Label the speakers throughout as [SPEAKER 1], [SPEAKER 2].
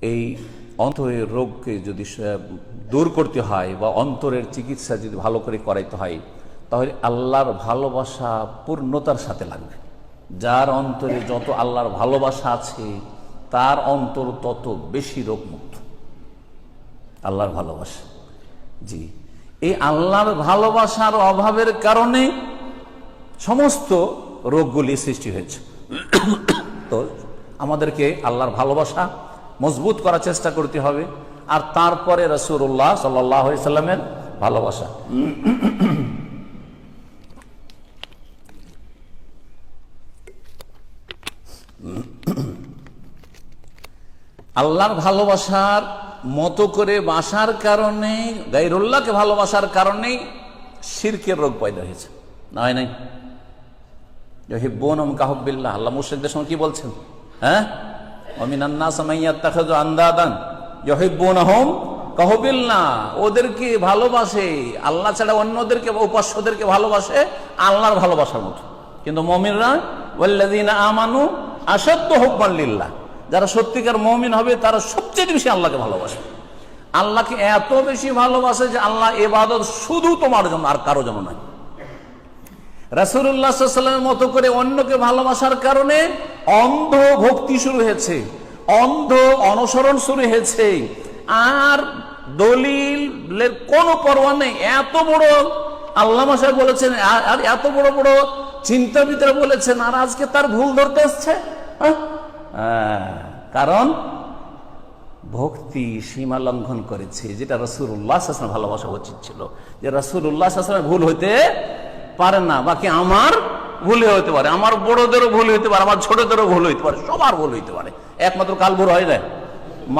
[SPEAKER 1] এই অন্তরের রোগকে যদি দূর করতে হয় বা অন্তরের চিকিৎসা যদি ভালো করে করাইতে হয়, তাহলে আল্লাহর ভালোবাসা পূর্ণতার সাথে লাগবে। যার অন্তরে যত আল্লাহর ভালোবাসা আছে, তার অন্তর তত বেশি রোগমুক্ত। আল্লাহর ভালোবাসা। জি। এই আল্লাহর ভালোবাসার অভাবের কারণে সমস্ত রোগগুলি সৃষ্টি হয়েছে। তো আমাদেরকে আল্লাহর ভালোবাসা মজবুত করার চেষ্টা করতে হবে। আর তারপরে রসুল্লাহ সাল্লাহ সাল্লামের ভালোবাসা। আল্লাহর ভালোবাসার মতো করে বাসার কারণে গাইরুল্লাহকে ভালোবাসার কারণেই শিরকের রোগ পয়দা হয়েছে। না হয় নাই? জহিব্বনম কাহবিল্লাহ আল্লাহ মুর্শিকদের সময় কি বলছেন? হ্যাঁ? ওদেরকে ভালোবাসে, আল্লাহ ছাড়া অন্যদেরকে উপাস্যদেরকে ভালোবাসে আল্লাহর ভালোবাসার মতো। কিন্তু মমিনরা, ওয়াল্লাযিনা আমানু আসাদ্দ হুব্বান যারা সত্যিকার মমিন হবে, তারা সবচেয়ে বেশি আল্লাহকে ভালোবাসে। আল্লাহকে এত বেশি ভালোবাসে যে আল্লাহ এবাদত শুধু তোমার জন্য, আর কারও জন্য নয়। রাসুল্লাহামের মতো করে অন্যকে ভালোবাসার কারণে অন্ধ ভক্তি শুরু হয়েছে, অন্ধ অনুসরণ শুরু হয়েছে। আর দলিলের কোনো পরোয়া নেই। এত বড় আল্লাহ মাসায় বলেছেন, আর এত বড় বড় চিন্তাবিদরা বলেছেন, আর আজকে তার ভুল ধরতে আসছে কারণ ভক্তি সীমা লঙ্ঘন করেছে, যেটা রসুল্লাহ ভালোবাসা উচিত ছিল। যে রসুল্লাহ ভুল হইতে পারে না। বাকি আমার ভুলে হইতে পারে। আমার বড়দেরও ভুল হইতে পারে, আমার ছোটদেরও ভুল হইতে পারে, সবার ভুল হইতে পারে। একমাত্র কাল ভুল হয় না।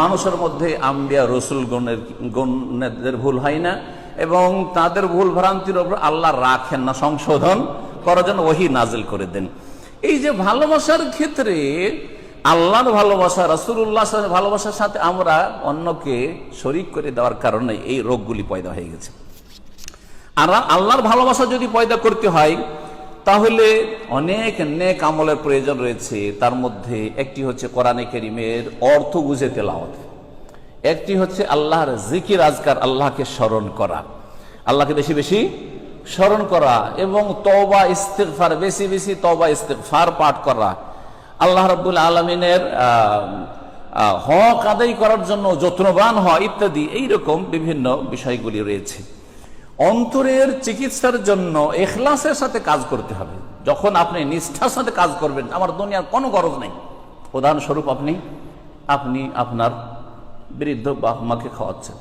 [SPEAKER 1] মানুষের মধ্যে আম্বিয়া, রসুল গণের গণের ভুল হয় না এবং তাদের ভুল ভ্রান্তির ওপর আল্লাহ রাখেন না, সংশোধন করার জন্য ওহি নাজিল করে দেন। এই যে ভালোবাসার ক্ষেত্রে আল্লাহর ভালোবাসা রসুল্লাহ ভালোবাসার সাথে আমরা অন্যকে শরিক করে দেওয়ার কারণে এই রোগগুলি পয়দা হয়ে গেছে। আর আল্লাহর ভালোবাসা যদি পয়দা করতে হয় তাহলে অনেক নেক আমলের প্রয়োজন রয়েছে। তার মধ্যে একটি হচ্ছে কোরআনে কেরিমের অর্থ বুঝে তেলাওয়াত। একটি হচ্ছে আল্লাহর জিকির আজকার আল্লাহকে স্মরণ করা। আল্লাহকে বেশি বেশি স্মরণ করা এবং তবা ইস্তেকফার বেশি বেশি তবা ইস্তেকফার পাঠ করা। আল্লাহ রব্বুল আলমিনের হক আদায় করার জন্য যত্নবান হওয়া ইত্যাদি, এইরকম বিভিন্ন বিষয়গুলি রয়েছে। অন্তরের চিকিৎসার জন্য এখলাসের সাথে কাজ করতে হবে। যখন আপনি নিষ্ঠার সাথে কাজ করবেন, আমার দুনিয়ার কোনো গরজ নেই। উদাহরণস্বরূপ আপনি আপনি আপনার বৃদ্ধ বাপ মাকে খাওয়াচ্ছেন।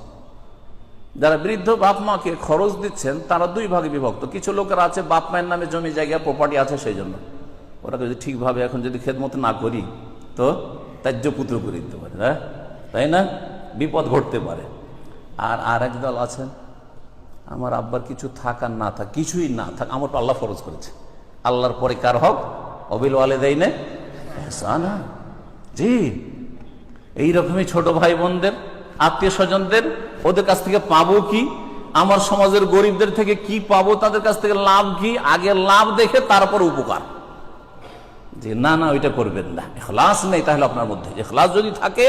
[SPEAKER 1] যারা বৃদ্ধ বাপ মাকে খরচ দিচ্ছেন, তারা দুই ভাগে বিভক্ত। কিছু লোকের আছে, বাপ মায়ের নামে জমি জায়গা প্রপার্টি আছে সেই জন্য। ওরা যদি ঠিকভাবে এখন যদি খেদমত না করি, তো ত্যায্য পুত্র করে দিতে পারে হ্যাঁ? তাই না? বিপদ ঘটতে পারে। আর আর এক দল আছেন আমার আব্বার কিছু থাক আর না থাক, কিছুই না থাক, আমার আল্লাহ ফরজ করেছে। আল্লাহর পরে কার হক? অবিল ওয়ালে দেয় না জি, এইরকমই ছোট ভাই বোনদের আত্মীয় স্বজনদের, ওদের কাছ থেকে পাবো কি? আমার সমাজের গরিবদের থেকে কি পাবো? তাদের কাছ থেকে লাভ কি? আগে লাভ দেখে তারপর উপকার। যে না না, ওইটা করবেন না। এখলাস নেই তাহলে আপনার মধ্যে। এখলাস যদি থাকে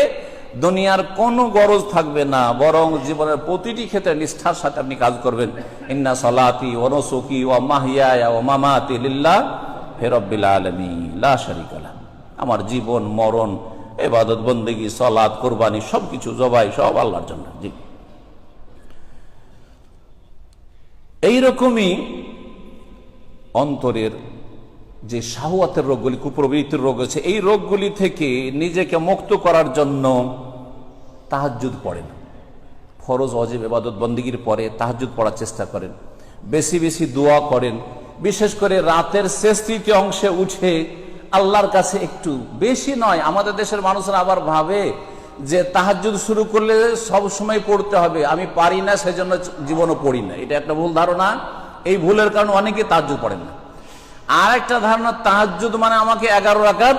[SPEAKER 1] দুনিয়ার কোনো গরজ থাকবে না, বরং জীবনের প্রতিটি ক্ষেত্রে নিষ্ঠার সাথে আপনি কাজ করবেন। ইন্না সলাতি ওনসুকি ও মাহিয়া ও মামাতি লিল্লাহ ফেরব্বিল আলমী লা আমার জীবন, মরণ, এবাদত, বন্দেগি সলাদ কোরবানি, সবকিছু, জবাই, সব আল্লাহর জন্য। জি। এইরকমই অন্তরের যে শাহওয়াতের রোগগুলি, কুপ্রবৃত্তির রোগ আছে এই রোগগুলি থেকে নিজেকে মুক্ত করার জন্য তাহাজুদ পড়েন। ফরজ, অজেব এবাদত বন্দীগীর পরে তাহাজুদ পড়ার চেষ্টা করেন। বেশি বেশি দোয়া করেন। বিশেষ করে রাতের শেষ তৃতীয় অংশে উঠে আল্লাহর কাছে একটু বেশি নয়, আমাদের দেশের মানুষরা আবার ভাবে যে তাহাজুদ শুরু করলে সব সময় পড়তে হবে। আমি পারি না, সেজন্য জীবনও পড়ি না। এটা একটা ভুল ধারণা। এই ভুলের কারণে অনেকে তাহাজুদ পড়েন না। আর একটা ধারণা তাহাজুদ মানে আমাকে এগারো রাকাত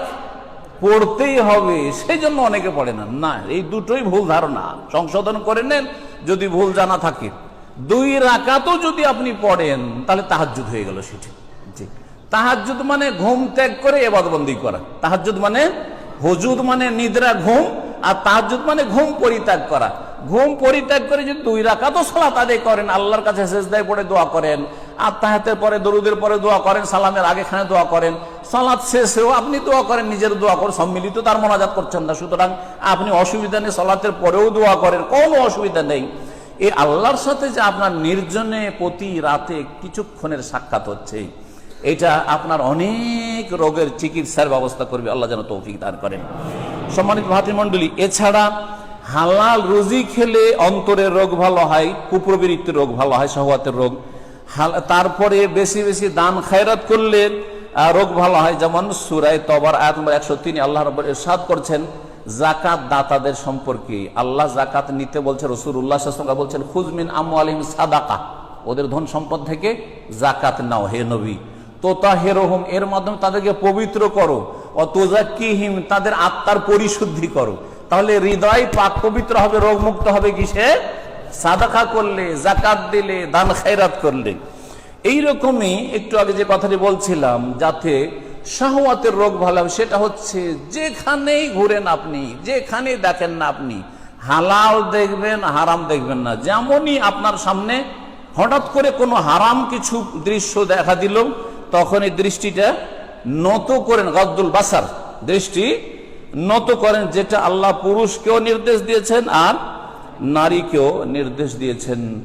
[SPEAKER 1] পড়তেই হবে। সেই জন্য অনেকে পড়ে না। না, এই দুটোই ভুল ধারণা। সংশোধন করে নেন, যদি ভুল জানা থাকে। দুই রাকাতও যদি আপনি পড়েন, তাহলে তাহাজুদ হয়ে গেল সেটি। জি। তাহাজুদ মানে ঘুম ত্যাগ করে এবাদবন্দি করা। তাহাজুদ মানে হজুদ মানে নিদ্রা, ঘুম। আর তাহাজুদ মানে ঘুম পরিত্যাগ করা। ঘুম পরিত্যাগ করে যদি দুই রাকাতও সালাত আদায় করেন, আল্লাহর কাছে শেষদায় পড়ে দোয়া করেন আত্মাহাতের পরে, দরুদের পরে দোয়া করেন, সালামের আগে খানে দোয়া করেন। সালাদ শেষেও আপনি দোয়া করেন, নিজের দোয়া করেন, সম্মিলিত তার মনাজাত করছেন না। সুতরাং আপনি অসুবিধা নেই, সালাতের পরেও দোয়া করেন, কোনো অসুবিধা নেই। এই আল্লাহর সাথে যে আপনার নির্জনে প্রতি রাতে কিছুক্ষণের সাক্ষাৎ হচ্ছে, এটা আপনার অনেক রোগের চিকিৎসার ব্যবস্থা করবে। আল্লাহ যেন তৌফিক দান করেন। সম্মানিত ভাতৃমণ্ডলী, এছাড়া হালাল রুজি খেলে অন্তরের রোগ ভালো হয়, কুপ্রবৃত্তির রোগ ভালো হয় সহওয়াতের রোগ। তারপরে বেশি বেশি দান খায়রাত করলে রোগ ভালো হয়। যেমন সুরাই তবার আয়াত নম্বর একশো তিন, আল্লাহ রব্বর ইরশাদ করছেন জাকাত দাতাদের সম্পর্কে। আল্লাহ জাকাত নিতে বলছে রসুল উল্লাহ বলছেন খুজমিন আমু আলিম সাদাকা। ওদের ধন সম্পদ থেকে জাকাত নাও, হে নবী। তোতা হে হেরোহম এর মাধ্যমে তাদেরকে পবিত্র করো। অতজাকিহিম তাদের আত্মার পরিশুদ্ধি করো তাহলে হৃদয় পাক পবিত্র হবে, রোগমুক্ত হবে কিসে? সাদাকা করলে জাকাত দিলে, দান খায়রাত করলে। এইরকমই একটু আগে যে কথাটি বলছিলাম, যাতে শাহওয়াতের রোগ ভালো সেটা হচ্ছে যেখানেই ঘুরেন আপনি, যেখানেই দেখেন না আপনি, হালাল দেখবেন, হারাম দেখবেন না। যেমনই আপনার সামনে হঠাৎ করে কোনো হারাম কিছু দৃশ্য দেখা দিল তখন এই দৃষ্টিটা নত করেন, গদ্দুল বাসার দৃষ্টি নত করেন, যেটা আল্লাহ পুরুষকেও নির্দেশ দিয়েছেন আর নারীকেও নির্দেশ দিয়েছেন।